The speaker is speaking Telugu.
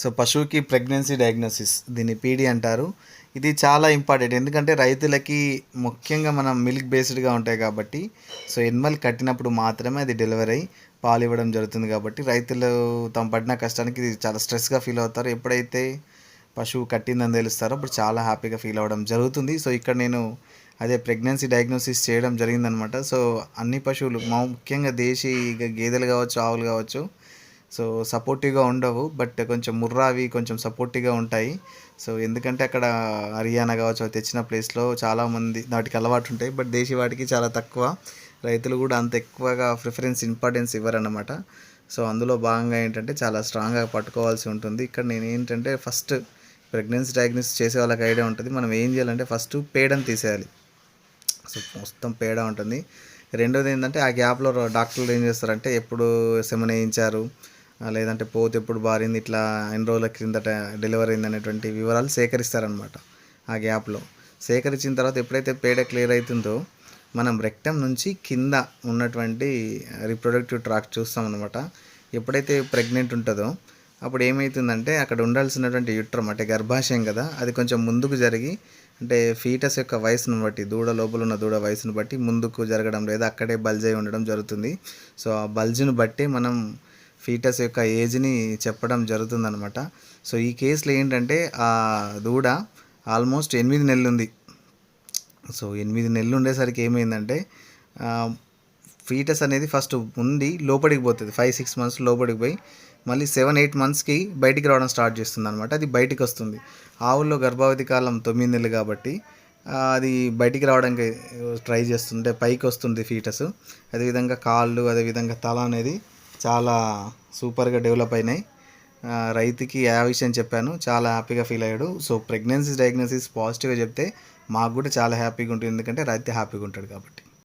సో పశువుకి ప్రెగ్నెన్సీ డయాగ్నోసిస్ దీన్ని పీడి అంటారు. ఇది చాలా ఇంపార్టెంట్. ఎందుకంటే రైతులకి ముఖ్యంగా మనం మిల్క్ బేస్డ్గా ఉంటాయి కాబట్టి సో ఎనిమల్ కట్టినప్పుడు మాత్రమే అది డెలివరీ అయ్యి పాలు ఇవ్వడం జరుగుతుంది కాబట్టి రైతులు తమ పడిన కష్టానికి ఇది చాలా స్ట్రెస్గా ఫీల్ అవుతారు. ఎప్పుడైతే పశువు కట్టిందని తెలుస్తారో అప్పుడు చాలా హ్యాపీగా ఫీల్ అవ్వడం జరుగుతుంది. సో ఇక్కడ నేను అదే ప్రెగ్నెన్సీ డయాగ్నోసిస్ చేయడం జరిగిందనమాట. సో అన్ని పశువులు మా ముఖ్యంగా దేశీ ఇక గేదెలు కావచ్చు ఆవులు కావచ్చు సో సపోర్టివ్గా ఉండవు బట్ కొంచెం ముర్రావి కొంచెం సపోర్టివ్గా ఉంటాయి. సో ఎందుకంటే అక్కడ హర్యానా కావచ్చు తెచ్చిన ప్లేస్లో చాలామంది వాటికి అలవాటు ఉంటాయి బట్ దేశీ వాటికి చాలా తక్కువ. రైతులు కూడా అంత ఎక్కువగా ప్రిఫరెన్స్ ఇంపార్టెన్స్ ఇవ్వరన్నమాట. సో అందులో భాగంగా ఏంటంటే చాలా స్ట్రాంగ్గా పట్టుకోవాల్సి ఉంటుంది. ఇక్కడ నేను ఏంటంటే ఫస్ట్ ప్రెగ్నెన్సీ డయాగ్నోసిస్ చేసే వాళ్ళకి ఐడియా ఉంటుంది. మనం ఏం చేయాలంటే ఫస్ట్ పేడని తీసేయాలి. సో మొత్తం పేడ ఉంటుంది. రెండోది ఏంటంటే ఆ గ్యాప్లో డాక్టర్లు ఏం చేస్తారంటే ఎప్పుడు సెమన్ వేయించారు లేదంటే పోతే ఎప్పుడు బారింది ఇట్లా ఎన్ని రోజుల క్రిందట డెలివరీ అయింది అనేటువంటి వివరాలు సేకరిస్తారనమాట ఆ గ్యాప్లో. సేకరించిన తర్వాత ఎప్పుడైతే పేడ క్లియర్ అవుతుందో మనం రెక్టం నుంచి కింద ఉన్నటువంటి రిప్రొడక్టివ్ ట్రాక్ చూస్తాం అనమాట ఎప్పుడైతే ప్రెగ్నెంట్ ఉంటుందో అప్పుడు ఏమవుతుందంటే అక్కడ ఉండాల్సినటువంటి యుట్రం అంటే గర్భాశయం కదా అది కొంచెం ముందుకు జరిగి అంటే ఫీటస్ యొక్క వయసును బట్టి దూడ లోపల ఉన్న దూడ వయసును బట్టి ముందుకు జరగడం లేదా అక్కడే బల్జ్ అయి ఉండడం జరుగుతుంది. సో ఆ బల్జ్ను బట్టి మనం ఫీటస్ యొక్క ఏజ్ని చెప్పడం జరుగుతుందనమాట సో ఈ కేసులో ఏంటంటే ఆ దూడ ఆల్మోస్ట్ ఎనిమిది నెలలు ఉంది సో ఎనిమిది నెలలు ఉండేసరికి ఏమైందంటే ఫీటస్ అనేది ఫస్ట్ ఉండి లోపలికి పోతుంది. ఫైవ్ సిక్స్ మంత్స్ లోపలికి పోయి మళ్ళీ సెవెన్ ఎయిట్ మంత్స్కి బయటికి రావడం స్టార్ట్ చేస్తుంది అనమాట అది బయటికి వస్తుంది ఆవుల్లో గర్భావధి కాలం తొమ్మిది నెలలు కాబట్టి అది బయటికి రావడానికి ట్రై చేస్తుంటే పైకి వస్తుంది ఫీటస్ అదేవిధంగా కాళ్ళు అదేవిధంగా తల అనేది చాలా సూపర్గా డెవలప్ అయినాయి. రైతుకి ఆ విషయం చెప్పాను. చాలా హ్యాపీగా ఫీల్ అయ్యాడు. సో ప్రెగ్నెన్సీ డయాగ్నోసిస్ పాజిటివ్గా చెప్తే మాకు కూడా చాలా హ్యాపీగా ఉంటుంది. ఎందుకంటే రైతు హ్యాపీగా ఉంటాడు కాబట్టి.